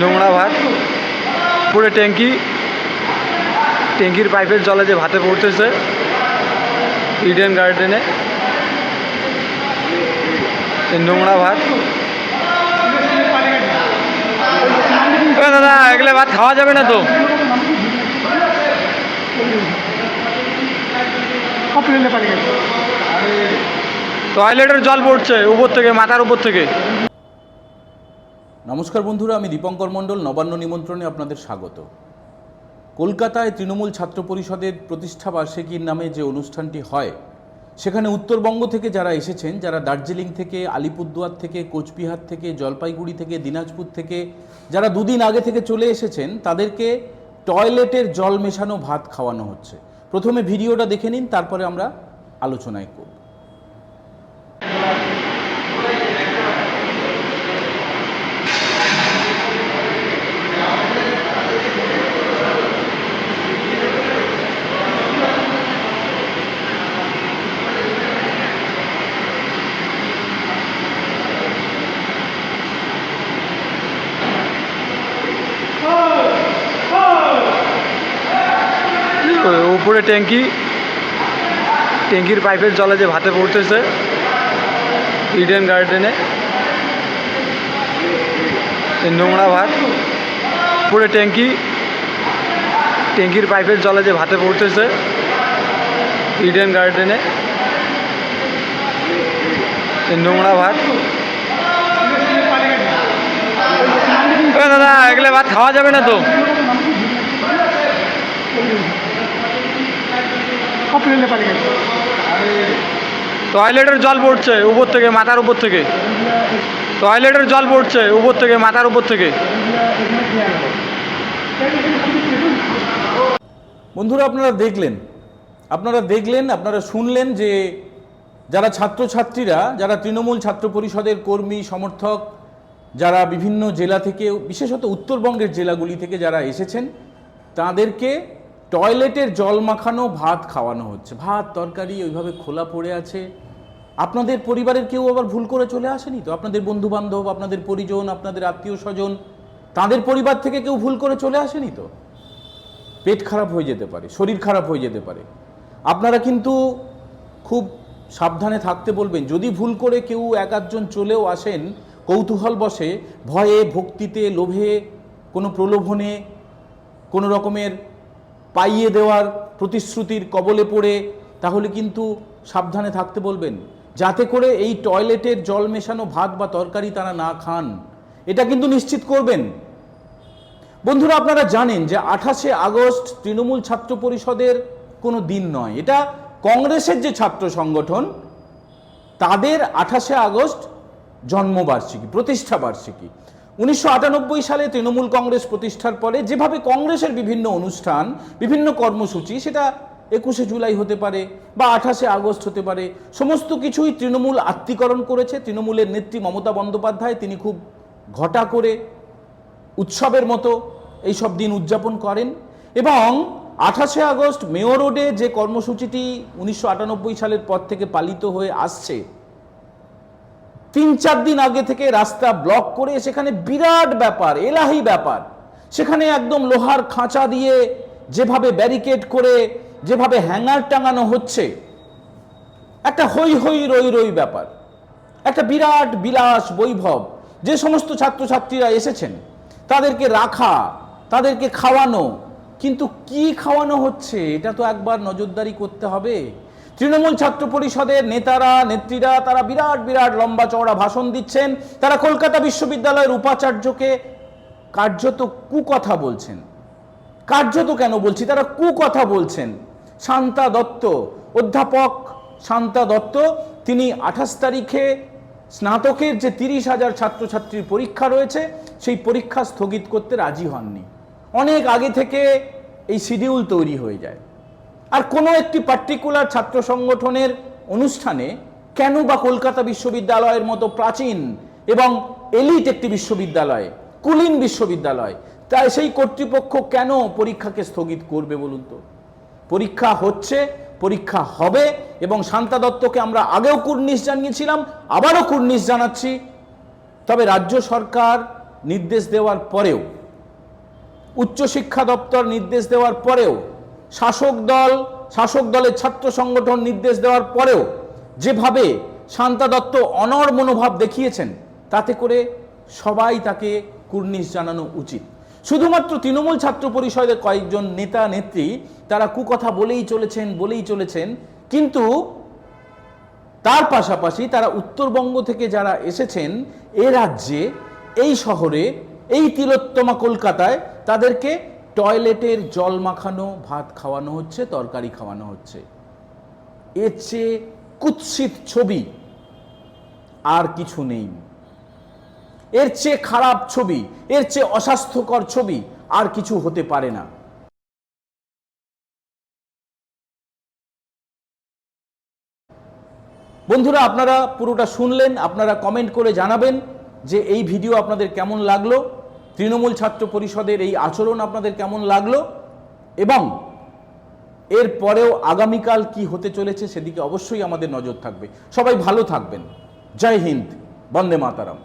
নোংরা ভাত, পুরো ট্যাঙ্কি, ট্যাঙ্কির পাইপের জলে যে ভাতে পড়তেছে ইডেন গার্ডেনে নোংরা ভাত। দাদা এগুলো ভাত খাওয়া যাবে না তো? টয়লেটের জল পড়ছে উপর থেকে, মাথার উপর থেকে। নমস্কার বন্ধুরা, আমি দীপঙ্কর মণ্ডল, নবান্ন নিমন্ত্রণে আপনাদের স্বাগত। কলকাতায় তৃণমূল ছাত্র পরিষদের প্রতিষ্ঠা বার্ষিকীর নামে যে অনুষ্ঠানটি হয়, সেখানে উত্তরবঙ্গ থেকে যারা এসেছেন, যারা দার্জিলিং থেকে, আলিপুরদুয়ার থেকে, কোচবিহার থেকে, জলপাইগুড়ি থেকে, দিনাজপুর থেকে, যারা দুদিন আগে থেকে চলে এসেছেন, তাদেরকে টয়লেটের জল মেশানো, ভাত খাওয়ানো হচ্ছে। প্রথমে ভিডিওটা দেখে নিন তারপরে আমরা আলোচনায় করব। উপরে ট্যাঙ্কি, ট্যাঙ্কির পাইপের জলে যে ভাতে পড়তেছে ইডেন গার্ডেনে নোংরা ভাত পুরো ট্যাঙ্কি, ট্যাঙ্কির পাইপের জলে যে ভাতে পড়তেছে ইডেন গার্ডেনে নোংরা ভাত। দাদা, এগুলো ভাত খাওয়া যাবে না তো? টয়লেটের জল পড়ছে উপর থেকে মাথার উপর থেকে। টয়লেটের জল পড়ছে উপর থেকে মাথার উপর থেকে। বন্ধুরা আপনারা দেখলেন আপনারা দেখলেন আপনারা শুনলেন যে যারা ছাত্রছাত্রীরা যারা তৃণমূল ছাত্র পরিষদের কর্মী সমর্থক যারা বিভিন্ন জেলা থেকে বিশেষত উত্তরবঙ্গের জেলাগুলি থেকে যারা এসেছেন তাদেরকে টয়লেটের জল মাখানো, ভাত খাওয়ানো হচ্ছে। ভাত, তরকারি, ওইভাবে খোলা পড়ে আছে। আপনাদের পরিবারের কেউ আবার ভুল করে চলে আসেনি তো? আপনাদের বন্ধু বান্ধব আপনাদের পরিজন, আপনাদের আত্মীয় স্বজন তাদের পরিবার থেকে কেউ ভুল করে চলে আসেনি তো? পেট খারাপ হয়ে যেতে পারে, শরীর খারাপ হয়ে যেতে পারে। আপনারা কিন্তু খুব সাবধানে থাকতে বলবেন, যদি ভুল করে কেউ এক আধজন চলেও আসেন, কৌতূহল বসে, ভয়ে, ভক্তিতে, লোভে, কোনো প্রলোভনে, কোনো রকমের পাইয়ে দেওয়ার প্রতিশ্রুতির কবলে পড়ে, তাহলে কিন্তু সাবধানে থাকতে বলবেন। যাতে করে এই টয়লেটের জল মেশানো ভাত বা তরকারি তারা না খান। এটা কিন্তু নিশ্চিত করবেন। বন্ধুরা, আপনারা জানেন যে আঠাশে আগস্ট তৃণমূল ছাত্র পরিষদের কোনো দিন নয়। এটা কংগ্রেসের যে ছাত্র সংগঠন, তাদের আঠাশে আগস্ট জন্মবার্ষিকী প্রতিষ্ঠা বার্ষিকী উনিশশো আটানব্বই সালে তৃণমূল কংগ্রেস প্রতিষ্ঠার পরে যেভাবে কংগ্রেসের বিভিন্ন অনুষ্ঠান, বিভিন্ন কর্মসূচি, সেটা একুশে জুলাই হতে পারে বা আঠাশে আগস্ট হতে পারে, সমস্ত কিছুই তৃণমূল আত্মীকরণ করেছে। তৃণমূলের নেত্রী মমতা বন্দ্যোপাধ্যায়, তিনি খুব ঘটা করে উৎসবের মতো এই সব দিন উদযাপন করেন এবং আঠাশে আগস্ট মেয়র রোডে যে কর্মসূচিটি উনিশশো আটানব্বই সালের পর থেকে পালিত হয়ে আসছে তিন চার দিন আগে থেকে রাস্তা ব্লক করে সেখানে বিরাট ব্যাপার, এলাহি ব্যাপার। সেখানে একদম লোহার খাঁচা দিয়ে যেভাবে ব্যারিকেড করে, যেভাবে হ্যাঙ্গার টাঙানো হচ্ছে, একটা হই হই রই রই ব্যাপার। একটা বিরাট বিলাস বৈভব। যে সমস্ত ছাত্রছাত্রীরা এসেছেন, তাদেরকে রাখা, তাদেরকে খাওয়ানো, কিন্তু কি খাওয়ানো হচ্ছে, এটা তো একবার নজরদারি করতে হবে। তৃণমূল ছাত্র পরিষদের নেতারা, নেত্রীরা, তারা বিরাট বিরাট লম্বা চওড়া ভাষণ দিচ্ছেন। তারা কলকাতা বিশ্ববিদ্যালয়ের উপাচার্যকে কার্যত কুকথা বলছেন। কার্যত কেন বলছি? তারা কুকথা বলছেন। শান্তা দত্ত, অধ্যাপক শান্তা দত্ত, তিনি আঠাশ তারিখে স্নাতকের যে তিরিশ হাজার ছাত্রছাত্রীর পরীক্ষা রয়েছে, সেই পরীক্ষা স্থগিত করতে রাজি হননি। অনেক আগে থেকে এই শিডিউল তৈরি হয়ে যায়। আর কোনো একটি পার্টিকুলার ছাত্র সংগঠনের অনুষ্ঠানে কেন বা কলকাতা বিশ্ববিদ্যালয়ের মতো প্রাচীন এবং এলিট একটি বিশ্ববিদ্যালয়, কুলিন বিশ্ববিদ্যালয়, তাই সেই কর্তৃপক্ষ কেন পরীক্ষাকে স্থগিত করবে বলুন তো? পরীক্ষা হচ্ছে, পরীক্ষা হবে এবং শান্তা দত্তকে আমরা আগেও কুর্নিশ জানিয়েছিলাম, আবারও কুর্নিশ জানাচ্ছি। তবে রাজ্য সরকার নির্দেশ দেওয়ার পরেও, উচ্চশিক্ষা দপ্তর নির্দেশ দেওয়ার পরেও শাসক দল, শাসক দলের ছাত্র সংগঠন নির্দেশ দেওয়ার পরেও যেভাবে শান্তা দত্ত অনর মনোভাব দেখিয়েছেন, তাতে করে সবাই তাকে কুর্নিশ জানানো উচিত। শুধুমাত্র তৃণমূল ছাত্র পরিষদের কয়েকজন নেতা, নেত্রী, তারা কুকথা বলেই চলেছেন বলেই চলেছেন, কিন্তু তার পাশাপাশি তারা উত্তরবঙ্গ থেকে যারা এসেছেন, এ রাজ্যে, এই শহরে, এই তিলোত্তমা কলকাতায়, তাদেরকে টয়লেটের জল মাখানো, ভাত খাওয়ানো হচ্ছে, তরকারি খাওয়ানো হচ্ছে। এর চেয়ে কুৎসিত ছবি আর কিছু নেই। এর চেয়ে খারাপ ছবি, এর চেয়ে অস্বাস্থ্যকর ছবি আর কিছু হতে পারে না। বন্ধুরা, আপনারা পুরোটা শুনলেন, আপনারা কমেন্ট করে জানাবেন যে এই ভিডিও আপনাদের কেমন লাগল। তৃণমূল ছাত্র পরিষদের এই আচরণ আপনাদের কেমন লাগল? এবং এর পরেও আগামীকাল কি হতে চলেছে সেদিকে অবশ্যই আমাদের নজর থাকবে। সবাই ভালো থাকবেন। জয় হিন্দ, বন্দে মাতারাম।